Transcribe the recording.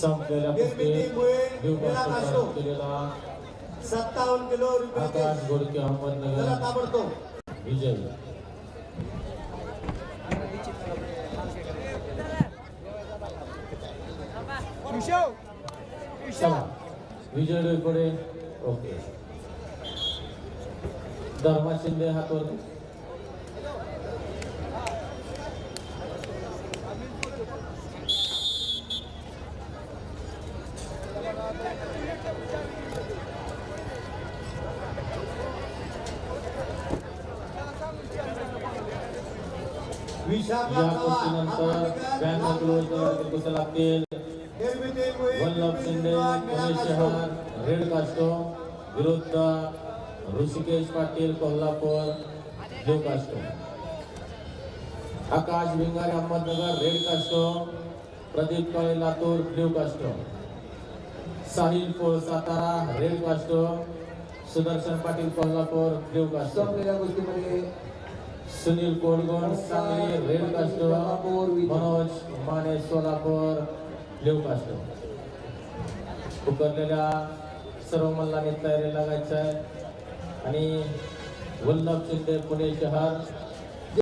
संपलेल्या कुस्तीत निर्मिती मुळे देव निळा काष्ट काष्टो. प्राप्त केलेला सत्तावन्न किलो आकाश रुपये गोडके चला अहमदनगर ताबडतोब विजय चला विजय डोईकडे ओके धर्मा शिंदे हातवरती या चव्हाण कुस्तीनंतर ब्याण्णव किलो कुस्त्या लागतील. वल्लभ शिंदे पुणे शहर रेड कास्टो विरुद्ध ऋषिकेश पाटील कोल्हापूर जो costume. Akash Bhingare Ahmednagar red costume. Pradeep Kale Latur blue costume. Sahil Pol Satara red costume. Sudarshan Patil Kolhapur blue costume. संपलेल्या गोष्टीमध्ये Sunil Kodgod Sangli red costume Manoj Mane Solapur blue costume उकरलेल्या सर्व मल्लांनी तयारी लागायचं आहे. आणि वल्लभ शिंदे पुणे शहर